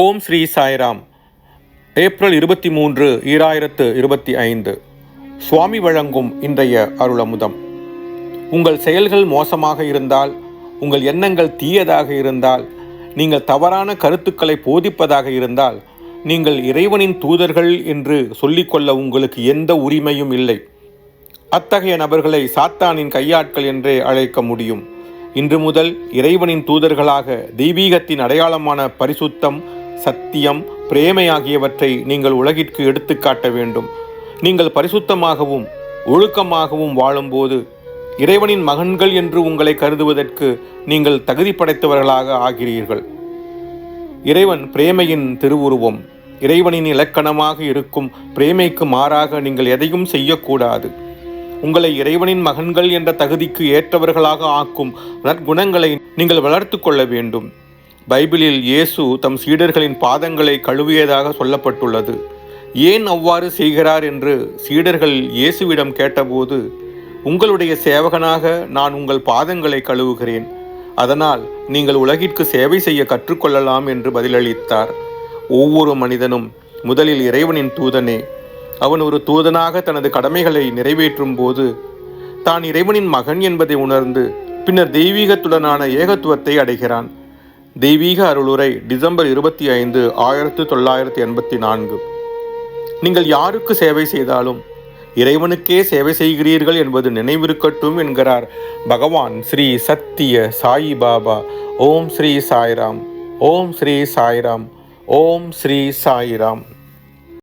ஓம் Sri Sairam. April இருபத்தி மூன்று ஈராயிரத்து இருபத்தி ஐந்து. சுவாமி வழங்கும் இன்றைய அருளமுதம். உங்கள் செயல்கள் மோசமாக இருந்தால் உங்கள் எண்ணங்கள் தீயதாக இருந்தால் நீங்கள் தவறான கருத்துக்களை போதிப்பதாக இருந்தால் நீங்கள் இறைவனின் தூதர்கள் என்று சொல்லிக்கொள்ள உங்களுக்கு எந்த உரிமையும் இல்லை. அத்தகைய நபர்களை சாத்தானின் கையாட்கள் என்றே அழைக்க முடியும். இன்று முதல் இறைவனின் தூதர்களாக தெய்வீகத்தின் அடையாளமான பரிசுத்தம் சத்தியம் பிரேமை ஆகியவற்றை நீங்கள் உலகிற்கு எடுத்துக்காட்ட வேண்டும். நீங்கள் பரிசுத்தமாகவும் ஒழுக்கமாகவும் வாழும்போது இறைவனின் மகன்கள் என்று உங்களை கருதுவதற்கு நீங்கள் தகுதி படைத்தவர்களாக ஆகிறீர்கள். இறைவன் பிரேமையின் திருவுருவம். இறைவனின் இலக்கணமாக இருக்கும் பிரேமைக்கு மாறாக நீங்கள் எதையும் செய்யக்கூடாது. உங்களை இறைவனின் மகன்கள் என்ற தகுதிக்கு ஏற்றவர்களாக ஆக்கும் நற்குணங்களை நீங்கள் வளர்த்து கொள்ள வேண்டும். பைபிளில் இயேசு தம் சீடர்களின் பாதங்களை கழுவியதாக சொல்லப்பட்டுள்ளது. ஏன் அவ்வாறு செய்கிறார் என்று சீடர்கள் இயேசுவிடம் கேட்டபோது உங்களுடைய சேவகனாக நான் உங்கள் பாதங்களை கழுவுகிறேன். அதனால் நீங்கள் உலகிற்கு சேவை செய்ய கற்றுக்கொள்ளலாம் என்று பதிலளித்தார். ஒவ்வொரு மனிதனும் முதலில் இறைவனின் தூதனே. அவன் ஒரு தூதனாக தனது கடமைகளை நிறைவேற்றும் போது தான் இறைவனின் மகன் என்பதை உணர்ந்து பின்னர் தெய்வீகத்துடனான ஏகத்துவத்தை அடைகிறான். தெய்வீக அருளுரை டிசம்பர் இருபத்தி ஐந்து ஆயிரத்து தொள்ளாயிரத்தி எண்பத்தி நான்கு. நீங்கள் யாருக்கு சேவை செய்தாலும் இறைவனுக்கே சேவை செய்கிறீர்கள் என்பது நினைவிருக்கட்டும் என்கிறார் பகவான் ஸ்ரீ சத்திய சாயி பாபா. ஓம் ஸ்ரீ சாய்ராம் ஓம் ஸ்ரீ சாய்ராம் ஓம் ஸ்ரீ சாய்ராம்.